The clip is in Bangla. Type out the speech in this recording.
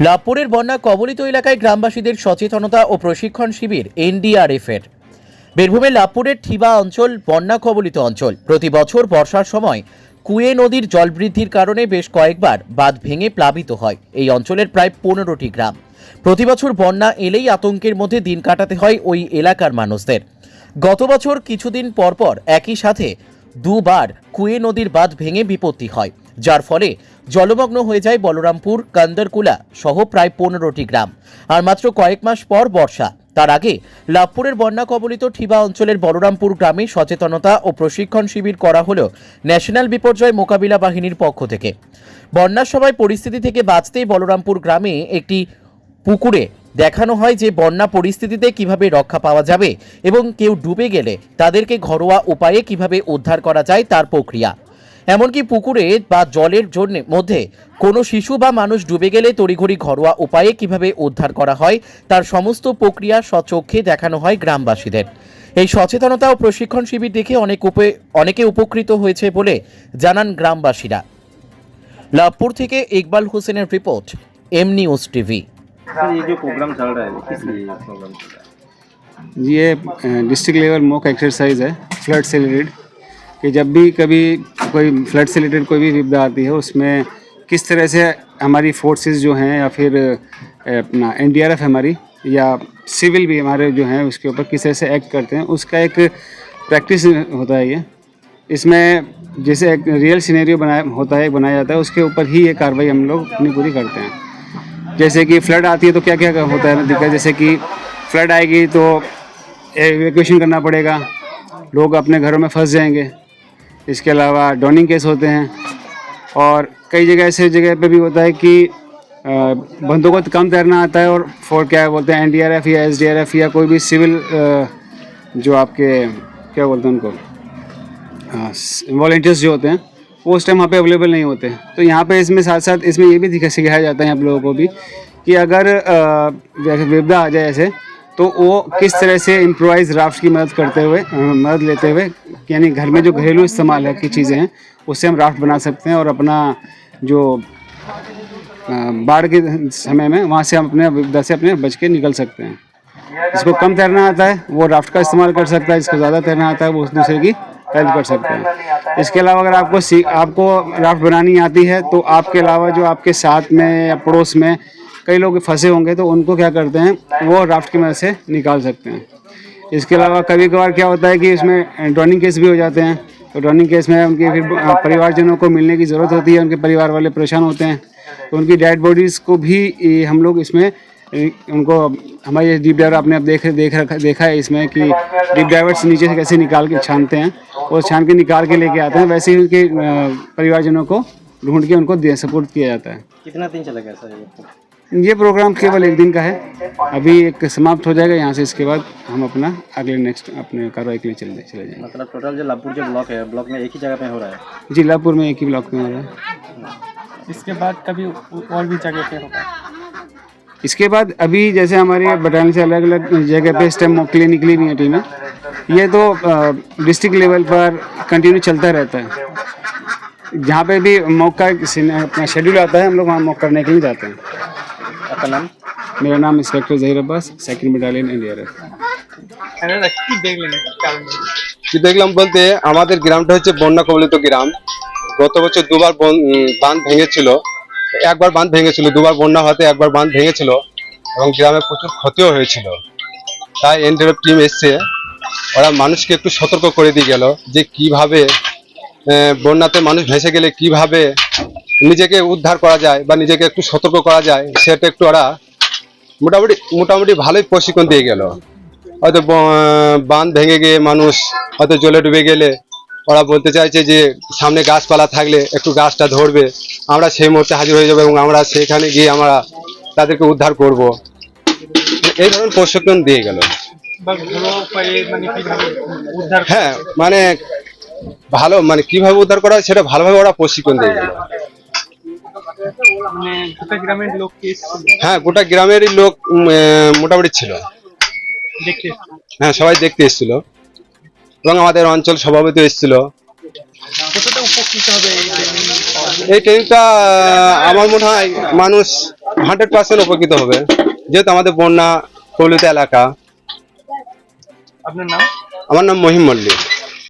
লাভপুরের বন্যা কবলিত এলাকায় গ্রামবাসীদের সচেতনতা ও প্রশিক্ষণ শিবির এনডিআরএফ এর বীরভূমের লাভপুরের ঠিবা অঞ্চল বন্যা কবলিত অঞ্চল। প্রতি বছর বর্ষার সময় কুয়ে নদীর জল বৃদ্ধির কারণে বেশ কয়েকবার বাঁধ ভেঙে প্লাবিত হয়। এই অঞ্চলের প্রায় পনেরোটি গ্রাম। প্রতি বছর বন্যা এলেই আতঙ্কের মধ্যে দিন কাটাতে হয় ওই এলাকার মানুষদের। গত বছর কিছুদিন পরপর একই সাথে দুবার কুয়ে নদীর বাঁধ ভেঙে বিপত্তি হয়। যার ফলে জলমগ্ন হয়ে যায় বলরামপুর, কান্দরকুলা সহ প্রায় পনেরোটি গ্রাম। আর মাত্র কয়েক মাস পর বর্ষা। তার আগে লাভপুরের বন্যা কবলিত ঠিবা অঞ্চলের বলরামপুর গ্রামে সচেতনতা ও প্রশিক্ষণ শিবির করা হলো ন্যাশনাল বিপর্যয় মোকাবিলা বাহিনীর পক্ষ থেকে। বন্যার সময় পরিস্থিতি থেকে বাঁচতেই বলরামপুর গ্রামে একটি পুকুরে দেখানো হয় যে বন্যা পরিস্থিতিতে কীভাবে রক্ষা পাওয়া যাবে এবং কেউ ডুবে গেলে তাদেরকে ঘরোয়া উপায়ে কীভাবে উদ্ধার করা যায় তার প্রক্রিয়া। এমনকি পুকুরে বা জলের জন্য মধ্যে কোনো শিশু বা মানুষ ডুবে গেলে তড়িঘড়ি ঘরোয়া উপায়ে কিভাবে উদ্ধার করা হয় তার সমস্ত প্রক্রিয়া সচক্ষে দেখানো হয় গ্রামবাসীদের এই সচেতনতা ও প্রশিক্ষণ শিবির দেখে অনেক উপে অনেকে উপকৃত হয়েছে বলে জানান গ্রামবাসীরা লাভপুর থেকে ইকবাল হোসেনের report M news TV sir ये जो प्रोग्राम चल रहा है वो किस लिए प्रोग्राम चल रहा है ये डिस्ट्रिक्ट लेवल मॉक एक्सरसाइज है फ्लड से रिलेटेड कि जब भी कभी कोई फ्लड से रिलेटेड कोई भी विपदा आती है, उसमें किस तरह से हमारी फोर्सेस जो हैं या फिर अपना एनडीआरएफ हमारी या सिविल भी हमारे जो हैं उसके ऊपर किस तरह से एक्ट करते हैं, उसका एक प्रैक्टिस होता है ये। इसमें जैसे एक रियल सिनेरियो बनाया होता है, बनाया जाता है, उसके ऊपर ही ये कार्रवाई हम लोग अपनी पूरी करते हैं। जैसे कि फ्लड आती है तो क्या क्या होता है दिक्कत, जैसे कि फ्लड आएगी तो एवेक्यूशन करना पड़ेगा, लोग अपने घरों में फंस जाएँगे। इसके अलावा डोनिंग केस होते हैं और कई जगह ऐसे जगह पे भी होता है कि बंदों को कम तैरना आता है और फॉर क्या बोलते हैं एनडीआरएफ या एसडीआरएफ या कोई भी सिविल जो आपके, क्या बोलते हैं उनको वॉल्टियर्स जो होते हैं, वो उस टाइम वहाँ पे अवेलेबल नहीं होते। तो यहाँ पे इसमें साथ साथ इसमें ये भी सिखाया जाता है आप लोगों को भी कि अगर विपदा आ जाए ऐसे तो वो किस तरह से इम्प्रोवाइज राफ्ट की मदद करते हुए मदद लेते हुए, यानी घर में जो घरेलू इस्तेमाल है, की चीज़ें हैं, उससे हम राफ्ट बना सकते हैं और अपना जो बाढ़ के समय में वहाँ से हम अपने विपदा से अपने बच के निकल सकते हैं। जिसको कम तैरना आता है, वो राफ्ट का इस्तेमाल कर सकता है, जिसको ज़्यादा तैरना आता है, वो उस दूसरे की हेल्प कर सकते हैं। इसके अलावा अगर आपको आपको राफ्ट बनानी आती है तो आपके अलावा जो आपके साथ में या पड़ोस में कई लोग फंसे होंगे तो उनको क्या करते हैं, वो राफ्ट की मदद से निकाल सकते हैं। इसके अलावा कभी कभार क्या होता है कि इसमें ड्रॉनिंग केस भी हो जाते हैं। तो ड्रॉनिंग केस में उनके फिर परिवारजनों को मिलने की ज़रूरत होती है, उनके परिवार वाले परेशान होते हैं। तो उनकी डेड बॉडीज़ को भी हम लोग इसमें उनको, हमारे डीप डाइवर आपने अब देख देख रखा, देखा है इसमें कि डीप डाइवर से नीचे से कैसे निकाल के छानते हैं। और छान के निकाल के लेके आते हैं, वैसे ही उनके परिवारजनों को ढूंढ के उनको सपोर्ट किया जाता है। कितना दिन चलेगा सर ये प्रोग्राम केवल एक दिन का है। अभी एक समाप्त हो जाएगा यहाँ से इसके बाद हम अपना अगले नेक्स्ट अपने कार्रवाई के लिए चले चले जाएँगे। मतलब टोटल जो लाभपुर जो ब्लॉक है ब्लॉक में एक ही जगह पे हो रहा है? जिलापुर में एक ही ब्लॉक में हो रहा है। इसके बाद कभी और भी जगह पे होगा? इसके बाद अभी जैसे हमारे बटालियन से अलग अलग जगह पे इस टाइम मॉक के लिए निकली हुई हैं टीमें। ये तो डिस्ट्रिक्ट लेवल पर कंटिन्यू चलता रहता है। जहाँ पे भी मॉक अपना शेड्यूल आता है हम लोग वहाँ मॉक करने के लिए जाते हैं। आपका नाम मेरा नाम inspector Zaheer Abbas second battalion N কি দেখলেন কারণ কি দেখলাম বলতে আমাদের গ্রামটা হচ্ছে বন্যা কবলিত গ্রাম গত বছর দুবার বন- উম, বাঁধ ভেঙেছিল একবার বাঁধ ভেঙেছিল দুবার বন্যা হতে একবার বাঁধ ভেঙেছিল এবং গ্রামে প্রচুর ক্ষতিও হয়েছিল তাই এনডিএফ টিম এসছে ওরা মানুষকে একটু সতর্ক করে দিয়ে গেল যে কিভাবে আহ, বন্যাতে মানুষ ভেসে গেলে কিভাবে নিজেকে উদ্ধার করা যায় বা নিজেকে একটু সতর্ক করা যায় সেটা একটু ওরা মোটামুটি মোটামুটি ভালোই প্রশিক্ষণ দিয়ে গেল। হয়তো বাঁধ ভেঙে গিয়ে মানুষ হয়তো জলে ডুবে গেলে ওরা বলতে চাইছে যে সামনে গাছপালা থাকলে একটু গাছটা ধরবে আমরা সেই মুহূর্তে হাজির হয়ে যাব এবং আমরা সেখানে গিয়ে আমরা তাদেরকে উদ্ধার করব। এই ধরনের প্রশিক্ষণ দিয়ে গেল। মানে হ্যাঁ মানে ভালো মানে কীভাবে উদ্ধার করা হয় সেটা ভালোভাবে ওরা প্রশিক্ষণ দিয়ে গেল। মানে গোটা গ্রামের লোক কি এসেছিল হ্যাঁ গোটা গ্রামেরই লোক উম, আহ, মোটামুটি ছিল। দেখতে হ্যাঁ সবাই দেখতে এসেছিল। এবং আমাদের অঞ্চল সভাপতি এসেছিল। কতটা উপকৃত হবে এই training? পাওয়া? এই ট্রেনিংটা আমার মনে হয় মানুষ হান্ড্রেড পার্সেন্ট উপকৃত হবে। যেহেতু আমাদের বন্যা কবলিত এলাকা। আপনার নাম? আমার নাম মহিম মল্লিক।